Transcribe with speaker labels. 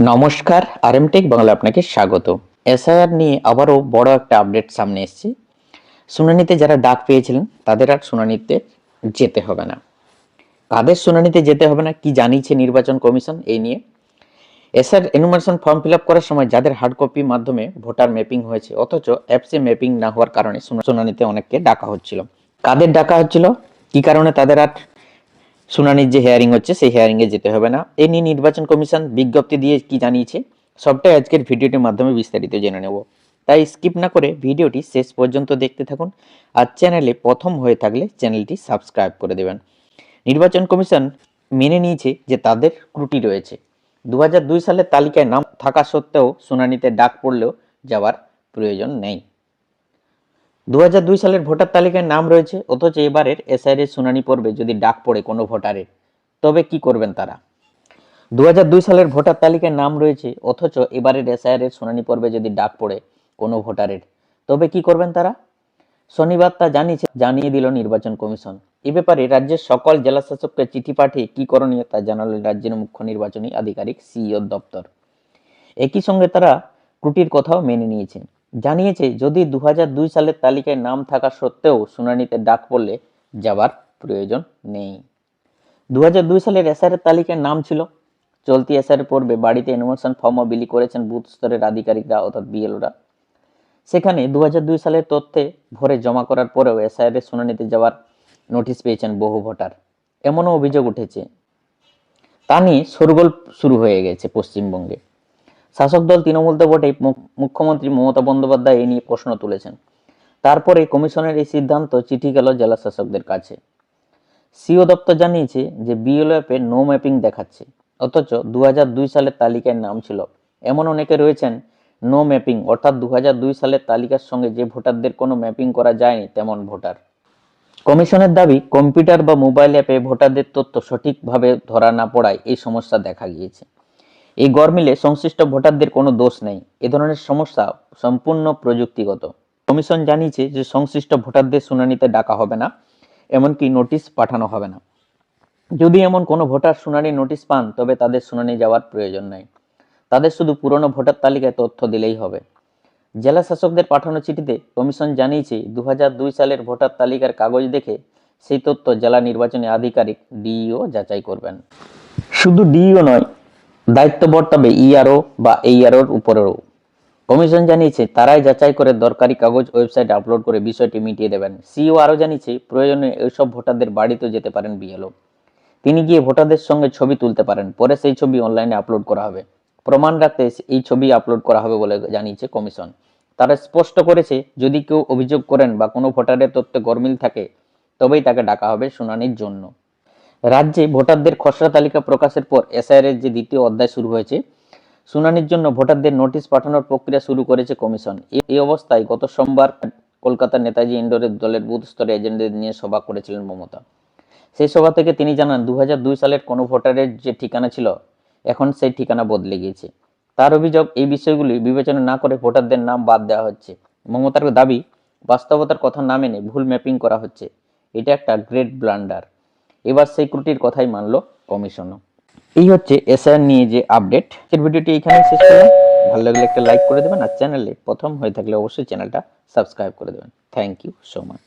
Speaker 1: নমস্কার আরএমটেক বাংলা আপনাকে স্বাগত। এসআইআর নিয়ে আবারও বড় একটা আপডেট সামনে এসেছে। শুনানিতে যারা ডাক পেয়েছিলেন, তাদের আর শুনানিতে যেতে হবে না। কাদের শুনানিতে যেতে হবে না, কি জানিয়েছে নির্বাচন কমিশন, এই নিয়ে। SR enumeration form fill up করার সময় যাদের হার্ড কপির মাধ্যমে ভোটার ম্যাপিং হয়েছে, অথচ অ্যাপসে ম্যাপিং না হওয়ার কারণে শুনা- শুনানিতে অনেককে ডাকা হচ্ছিল। কাদের ডাকা হচ্ছিল? কি কারণে তাদের আর শুনানির যে হেয়ারিং হচ্ছে, সেই হেয়ারিং এ যেতে হবে না। এ নিয়ে নির্বাচন কমিশন বিজ্ঞপ্তি দিয়ে কি জানিয়েছে, সবটাই আজকের ভিডিওটির মাধ্যমে বিস্তারিত জেনে নেব। তাই স্কিপ না করে ভিডিওটি শেষ পর্যন্ত দেখতে থাকুন আর চ্যানেলে প্রথম হয়ে থাকলে চ্যানেলটি সাবস্ক্রাইব করে দেবেন। নির্বাচন কমিশন মেনে নিয়েছে যে তাদের ত্রুটি রয়েছে। দু হাজার দুই সালের তালিকায় নাম থাকা সত্ত্বেও শুনানিতে ডাক পড়লেও যাওয়ার প্রয়োজন নেই। দুই হাজার দুই সালের ভোটার তালিকায় নাম রয়েছে, অথচ এবারের এসআইআর এর শুনানি পর্বে যদি ডাক পড়ে কোনো ভোটারের, তবে কি করবেন তারা? দুই হাজার দুই সালের ভোটার তালিকায় নাম রয়েছে, অথচ এবারের এসআইআর এর শুনানি পর্বে যদি ডাক পড়ে কোনো ভোটারের, তবে কি করবেন তারা? শনিবার তা জানিয়েছে, জানিয়ে দিল নির্বাচন কমিশন। এ ব্যাপারে রাজ্যের সকল জেলা শাসককে চিঠি পাঠিয়ে কি করণীয় তা জানালেন রাজ্যের মুখ্য নির্বাচনী আধিকারিক, সিইও দপ্তর। একই সঙ্গে তারা ত্রুটির কথাও মেনে নিয়েছেন। জানিয়েছে, যদি দু হাজার দুই সালের তালিকায় নাম থাকা সত্ত্বেও শুনানিতে ডাক পড়লে যাবার প্রয়োজন নেই। দু হাজার দুই সালের এসআর তালিকায় নাম ছিল। চলতি এসআর পর্বে বাড়িতে এনুমেশন ফর্মও বিলি করেছেন বুথ স্তরের আধিকারিকরা অর্থাৎ বিএলওরা। সেখানে দু হাজার দুই সালের তথ্যে ভরে জমা করার পরেও এসআইআর এর শুনানিতে যাওয়ার নোটিশ পেয়েছেন বহু ভোটার। এমনও অভিযোগ উঠেছে। তা নিয়ে শোরগোল শুরু হয়ে গেছে পশ্চিমবঙ্গে। শাসক দল তৃণমূল তো বটেই মুখ্যমন্ত্রী মমতা বন্দ্যোপাধ্যায় এই নিয়ে প্রশ্ন তুলেছেন। তারপরে কমিশনের এই সিদ্ধান্ত চিঠি গেল জেলা শাসকদের কাছে। সিও দপ্তর জানিয়েছে যে অ্যাপে নো ম্যাপিং দেখাচ্ছে, অথচ দু হাজার দুই সালের তালিকায় নাম ছিল। এমন অনেকে রয়েছেন নো ম্যাপিং অর্থাৎ দু হাজার দুই সালের তালিকার সঙ্গে যে ভোটারদের কোনো ম্যাপিং করা যায়নি, তেমন ভোটার। কমিশনের দাবি, কম্পিউটার বা মোবাইল অ্যাপে ভোটারদের তথ্য সঠিকভাবে ধরা না পড়ায় এই সমস্যা দেখা গিয়েছে। এই গরমিলে সংশ্লিষ্ট ভোটারদের কোনো দোষ নেই। এ ধরনের সমস্যা সম্পূর্ণ প্রযুক্তিগত। কমিশন জানিয়েছে যে সংশ্লিষ্ট ভোটারদের শুনানিতে ডাকা হবে না, এমনকি নোটিশ পাঠানো হবে না। যদি এমন কোনো ভোটার শুনানি নোটিশ পান, তবে তাদের শুনানি যাওয়ার প্রয়োজন নেই। তাদের শুধু পুরনো ভোটার তালিকায় তথ্য দিলেই হবে। জেলা শাসকদের পাঠানো চিঠিতে কমিশন জানিয়েছে দু হাজার দুই সালের ভোটার তালিকার কাগজ দেখে সেই তথ্য জেলা নির্বাচনী আধিকারিক ডিইও যাচাই করবেন। শুধু ডিইও নয় দায়িত্ব বর্তাবে ইআরও বা এইআরওর উপরেও। কমিশন জানিয়েছে, তারাই যাচাই করে দরকারি কাগজ ওয়েবসাইটে আপলোড করে বিষয়টি মিটিয়ে দেবেন। সিইও আরও জানিয়েছে, প্রয়োজনে এইসব ভোটারদের বাড়িতেও যেতে পারেন বিএলও তিনি গিয়ে ভোটারদের সঙ্গে ছবি তুলতে পারেন, পরে সেই ছবি অনলাইনে আপলোড করা হবে। প্রমাণ রাখতে এই ছবি আপলোড করা হবে বলে জানিয়েছে কমিশন। তারা স্পষ্ট করেছে, যদি কেউ অভিযোগ করেন বা কোনো ভোটারের তথ্যে গরমিল থাকে, তবেই তাকে ডাকা হবে শুনানির জন্য। রাজ্যে ভোটারদের খসড়া তালিকা প্রকাশের পর এসআইআর এর যে দ্বিতীয় অধ্যায় শুরু হয়েছে, শুনানির জন্য ভোটারদের নোটিশ পাঠানোর প্রক্রিয়া শুরু করেছে কমিশন। এই অবস্থায় গত সোমবার কলকাতার নেতাজি ইন্ডোরের দলের বুথ স্তরে এজেন্টদের নিয়ে সভা করেছিলেন মমতা। সেই সভা থেকে তিনি জানান দু হাজার দুই সালের কোনো ভোটারের যে ঠিকানা ছিল, এখন সেই ঠিকানা বদলে গিয়েছে। তার অভিযোগ, এই বিষয়গুলি বিবেচনা না করে ভোটারদের নাম বাদ দেওয়া হচ্ছে। মমতার দাবি, বাস্তবতার কথা না মেনে ভুল ম্যাপিং করা হচ্ছে। এটা একটা গ্রেট ব্লান্ডার। এবার সেই ত্রুটির কথাই মানলো কমিশনও। এই হচ্ছে এসআইআর নিয়ে যে আপডেট এর ভিডিওটি এখানে শেষ করলাম। ভালো লাগলে একটা লাইক করে দেবেন আর চ্যানেলে প্রথম হয়ে থাকলে অবশ্যই চ্যানেলটা সাবস্ক্রাইব করে দেবেন। Thank you so much